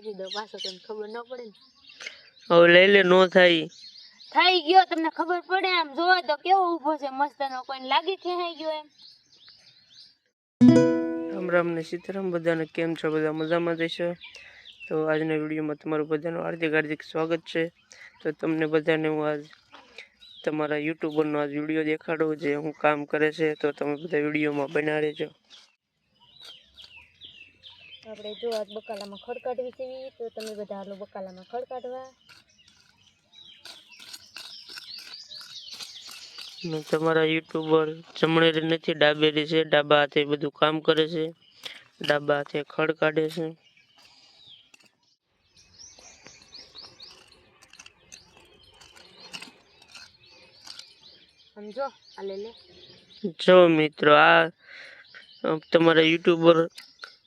દો પાછો તમને ખબર ન પડે ને? હવે લઈ લે નો થાય. થઈ ગયો તમને ખબર પડે આમ જોવો તો કેવો ઊભો છે મસ્તનો કોઈને લાગી ખેંચાઈ ગયો એમ? રામ રામ ને સીતારામ બધાને કેમ છો? બધા મજામાં છે તો આજના વિડીયોમાં તમારું બધાનું હાર્દિક હાર્દિક સ્વાગત છે. તો તમને બધાને હું આજ તમારા યુટ્યુબરનો આજ વીડિયો દેખાડું જે હું કામ કરે છે તો તમે બધા વિડીયોમાં બના રહેજો આપણે જો આજ બકાલામાં ખડ કાઢવી છે તો તમે બધા હાલો બકાલામાં ખડ કાઢવા. તમારા યુટ્યુબર જમણેરી નથી ડાબેરી છે ડાબા હાથે બધું કામ કરે છે ડાબા હાથે ખડ કાઢે છે. સમજો આ લે લે. જો મિત્રો આ તમારા યુટ્યુબર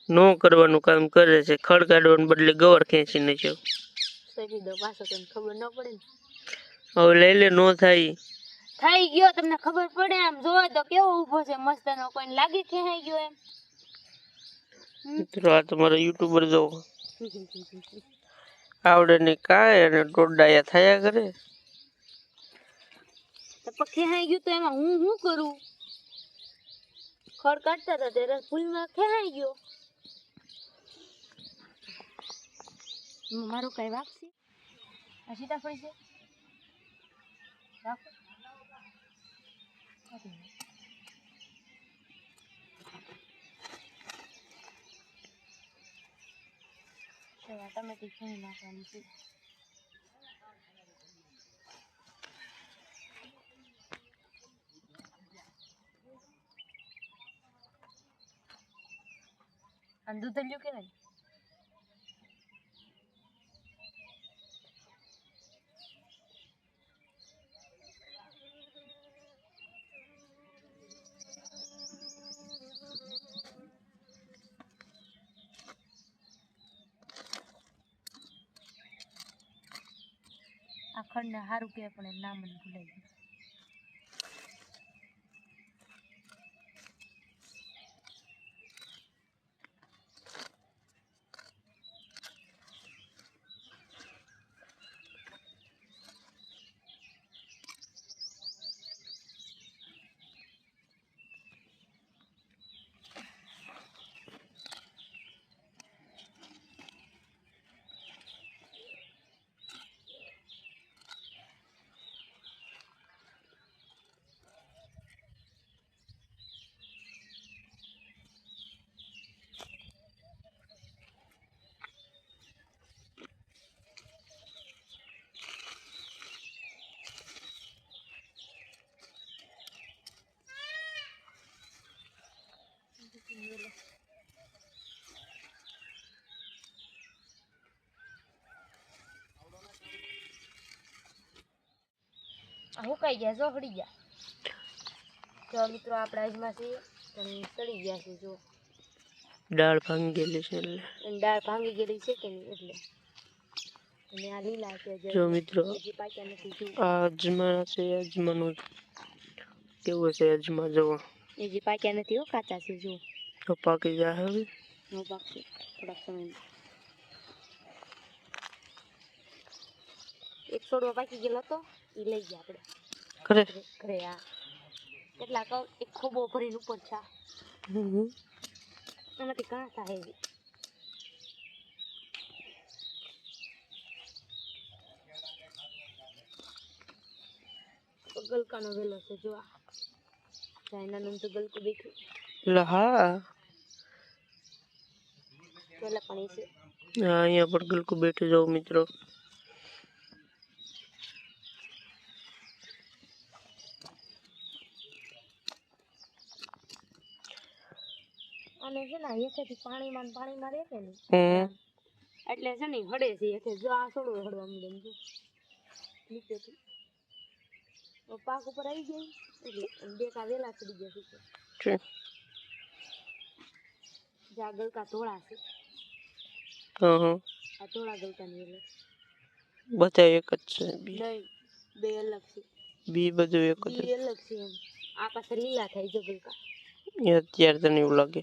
નો કરવાનું કામ કરે છે ખડ કાઢવાને બદલે ગવર ખેંચી નાખ્યો સોંપી દો પાછો તમને ખબર ન પડે ને હવે લઈ લે નો થાય થઈ ગયો તમને ખબર પડે આમ જોવો તો કેવો ઊભો છે મસ્તનો કોઈને લાગી ખેંચાઈ ગયો એમ મિત્રો આ તમારા યુટ્યુબર જો આવડે ને કાંઈ અને દોડાયા થયા કરે તો પછી ખેંચાઈ ગયું તો એમાં હું શું કરું ખડ કાઢતા હતા ત્યારે ફૂલમાં ખેંચાઈ ગયો મારું કઈ વાક છે? આ સીતાફળી છે? રાખો. કાઢી નાખ. તો આ ટમેટી છીણી નાખવાની છે. અને દૂધ લ્યું કે નહીં? આ ખંડને સારું કે પણ નામ મને ભૂલાઈ ગયું આ હુકાઈ ગયા જો હળી ગયા. જો મિત્રો આપણે આજમાંથી પણ સડી ગયા છે જો. દાળ ભાંગી ગયેલી છે એટલે. દાળ ભાંગી ગયેલી છે કે નહીં એટલે? અને આ લીલા છે જો મિત્રો હજી પાક્યા નથી જો. આ અજમા છે અજમાનું. કેવું છે અજમા જુઓ. એ જે પાક્યા નથી હો કાચા છે જો. તો પાકી ગયા હવે. નો પાકશે થોડાક સમય. એક છોડવો પાકી ગયેલો હતો. એ લઈ ગયા આપણે ખરે ઘરે ઘરે આ કેટલા કહું એક ખોબો ભરીને ઉપર છે આ. હમ. એમાંથી ઘણા થાય છે ગલકાનો વેલો છે જો આ ચાઇના નું તો ગલકું બેઠું એટલે હા પેલા પણ એ છે હા, અહીંયા પર ગલકું બેઠી જાઉં મિત્રો અને છે ને એકેથી પાણીમાં ને પાણીમાં રહે કે નહીં હમ એટલે છે ને હળે છે એકે જો આ છોડવો હળવા મળે એમ જો નીચેથી હવે પાક ઉપર આવી ગઈ એટલે અને બે કા વેલા ચડી ગયા છે છે. જ્યાં ગલકા ધોળા છે હા હા આ ધોળા ગલકાની વેલા બધા એક જ છે બી નહીં બે અલગ છે બી બધું એક જ બી અલગ છે એમ આ પાસે લીલા થાય જો ગલકા એ અત્યારે તને એવું લાગે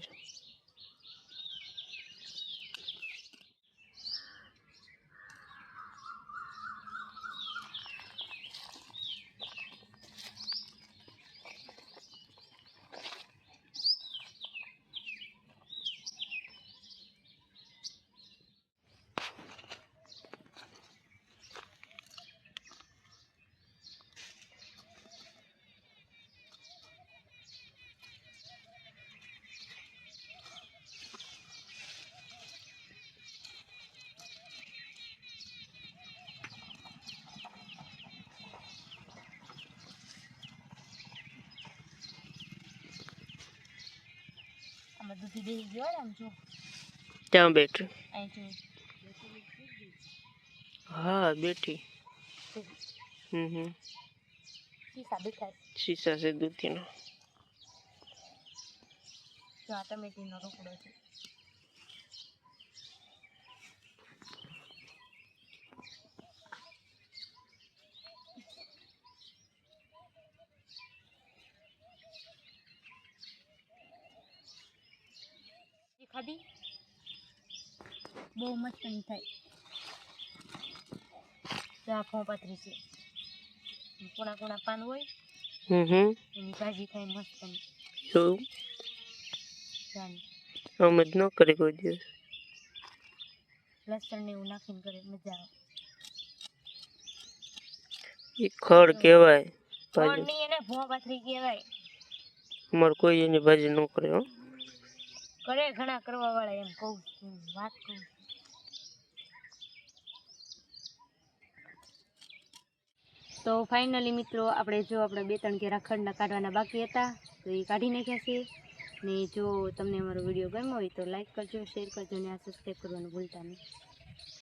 બેસી ગયો આમ જો ત્યાં બેઠી હા બેઠી. હમ હમ. શીશા. શીશા છે દૂધીનો. જો આ ટમેટીનો રોકડો છે. ખાધી બહુ મસ્ત નહીં થાય તો આ ફોં પાતરી છે કોણા કોણા પાન હોય હમ હમ એની ભાજી થાય મસ્ત એવું જાની અમે જ ન કરી કોઈ દિવસ લસણ ને એવું નાખીને કરે મજા આવે એ ખડ કહેવાય ફોન ભાજી ની એને ભોં પાથરી કહેવાય અમારે કોઈ એની ભાજી ન કરે હો કરે ઘણા કરવા વાળા એમ કહું છું, વાત કહું તો ફાઇનલી મિત્રો, આપણે જો આપણે બે ત્રણ કેરા ખંડના કાઢવાના બાકી હતા, તો એ કાઢી નાખ્યા છે. ને જો તમને અમારો વીડિયો ગમ્યો હોય તો લાઈક કરજો શેર કરજો અને આ સબસ્ક્રાઈબ કરવાનું ભૂલતા નહીં.